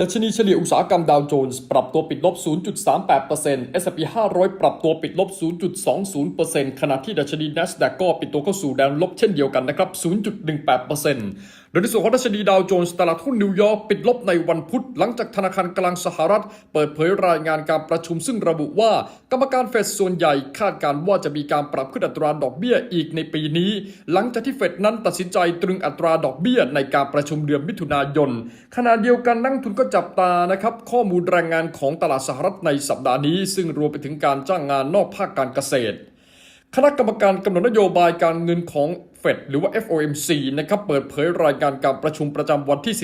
ดัชนีเฉลี่ยอุตสาหกรรมดาวโจนส์ปรับตัวปิดลบ 0.38% S&P 500 ปรับตัวปิดลบ 0.20%ขณะที่ดัชนี NASDAQ ก็ปิดตัวเข้าสู่แดนลบเช่นเดียวกันนะครับ 0.18% โดยในส่วนของดัชนีดาวโจนส์ตลาดหุ้นนิวยอร์กปิดลบในวันพุธ หลังจากธนาคารกลางสหรัฐ เปิดเผยรายงานการประชุมซึ่งระบุว่า กรรมการเฟดส่วนใหญ่คาดการว่าจะมีการปรับขึ้นอัตราดอกเบี้ยอีกในปีนี้ หลังจากที่เฟดนั้นตัดสินใจตรึงอัตราดอกเบี้ยในการประชุมเดือนมิถุนายนขณะเดียวกันนักทุนก็จับตานะครับข้อมูลแรงงานของตลาดสหรัฐในสัปดาห์นี้ ซึ่งรวมไปถึงการจ้างงานนอกภาคการเกษตรคณะกรรมการกำหนดนโยบายการเงินของ ดหรือว่า FOMC นะครับเปิดเผยรายการการประชุมประจำวันที่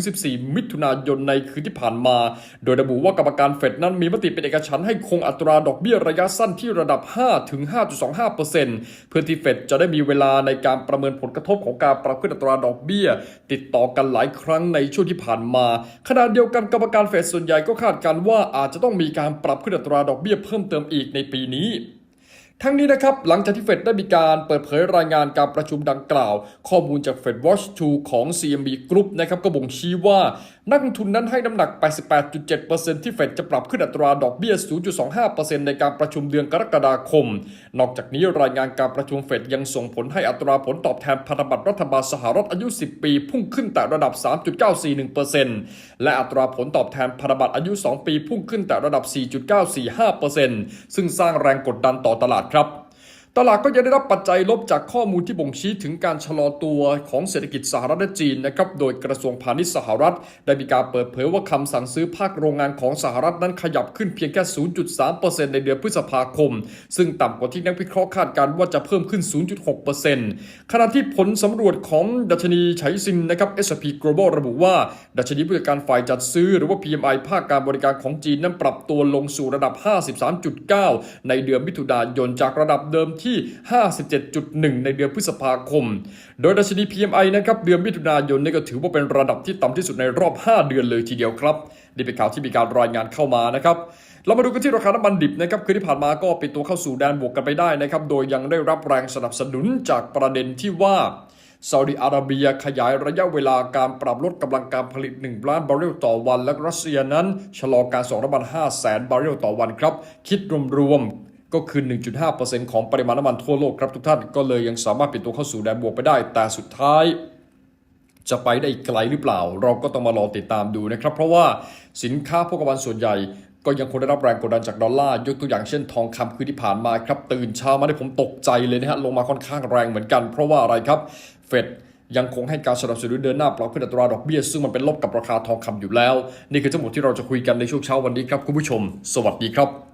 13-14 มิถุนายนในคืนที่ผ่านมา โดยระบุว่ากรรมการเฟดนั้นมีมติเป็นเอกฉันท์ให้คงอัตราดอกเบี้ยระยะสั้นที่ระดับ 5-5.25%เพื่อที่เฟดจะได้มีเวลาในการประเมินผลกระทบของการปรับขึ้นอัตราดอกเบี้ย ติดต่อกันหลายครั้งในช่วงที่ผ่านมาขณะเดียวกันกรรมการเฟดส่วนใหญ่ก็คาดการณ์ว่าอาจจะต้องมีการปรับขึ้นอัตราดอกเบี้ยเพิ่มเติมอีกในปีนี้ ทั้งนี้นะครับ หลังจากที่เฟดได้มีการเปิดเผยรายงานการประชุมดังกล่าว ข้อมูลจาก Fed Watch 2 ของ CMB Group นะครับก็บ่งชี้ว่า นักลงทุนนั้นให้น้ำหนัก 88.7%ที่เฟดจะปรับขึ้นอัตราดอกเบี้ย 0.25%ในการประชุมเดือนกรกฎาคม นอกจากนี้รายงานการประชุมเฟดยังส่งผลให้อัตราผลตอบแทนพันธบัตรรัฐบาลสหรัฐอายุ 10 ปี พุ่งขึ้นแต่ระดับ 3.941%และอัตราผลตอบแทนพันธบัตรอายุ 2 ปี พุ่งขึ้นแต่ระดับ 4.945%ซึ่งสร้างแรงกดดันต่อตลาดครับ ตลาดก็ยังได้รับปัจจัยลบจากข้อมูลที่บ่งชี้ถึงการชะลอตัวของเศรษฐกิจสหรัฐและจีนนะครับโดยกระทรวงพาณิชย์สหรัฐ ได้มีการเปิดเผยว่าคำสั่งซื้อภาคโรงงานของสหรัฐนั้นขยับขึ้นเพียงแค่ 0.3%ในเดือนพฤษภาคม ซึ่งต่ำกว่าที่นักวิเคราะห์คาดการณ์ว่าจะเพิ่มขึ้น 0.6%ขณะที่ผลสำรวจของดัชนีไฉซินนะครับ S&P Global ระบุว่า ดัชนีผู้จัดการฝ่ายจัดซื้อหรือว่า PMI ภาคการบริการของจีนนั้นปรับตัวลงสู่ระดับ 53.9 ในเดือนมิถุนายนจากระดับเดิมที่57.1 ในเดือนพฤษภาคม โดยดัชนี PMI นะครับเดือนมิถุนายนนี่ก็ถือว่าเป็นระดับที่ต่ำที่สุดในรอบ 5 เดือนเลยทีเดียวครับนี่เป็นข่าวที่มีการรายงานเข้ามานะครับเรามาดูกันที่ราคาน้ำมันดิบนะครับคือที่ผ่านมาก็ปิดตัวเข้าสู่แดนบวกกันไปได้นะครับโดยยังได้รับแรงสนับสนุนจากประเด็นที่ว่าซาอุดิอาระเบียขยายระยะเวลาการปรับลดกำลังการผลิต 1 ล้านบาร์เรลต่อวัน และรัสเซียนั้น ชะลอการส่งน้ำมัน5แสนบาร์เรลต่อวันครับ คิดรวมๆ ก็คือ 1.5%ของปริมาณน้ำมันทั่วโลกครับทุกท่านก็เลยยังสามารถเปิดตัวเข้าสู่แดนบวกไปได้ แต่สุดท้ายจะไปได้อีกไกลหรือเปล่า เราก็ต้องมารอติดตามดูนะครับ เพราะว่าสินค้าโภคภัณฑ์ส่วนใหญ่ ก็ยังคงได้รับแรงกดดันจากดอลลาร์ยกตัวอย่างเช่นทองคำคือที่ผ่านมาครับตื่นเช้ามาได้ผมตกใจเลยนะฮะลงมาค่อนข้างแรงเหมือนกัน เพราะว่าอะไรครับเฟดยังคงให้การสนับสนุนเดินหน้าปรับขึ้นอัตราดอกเบี้ย ซึ่งมันเป็นลบกับราคาทองคำอยู่แล้ว นี่คือทั้งหมดที่เราจะคุยกันในช่วงเช้าวันนี้ครับคุณผู้ชม สวัสดีครับ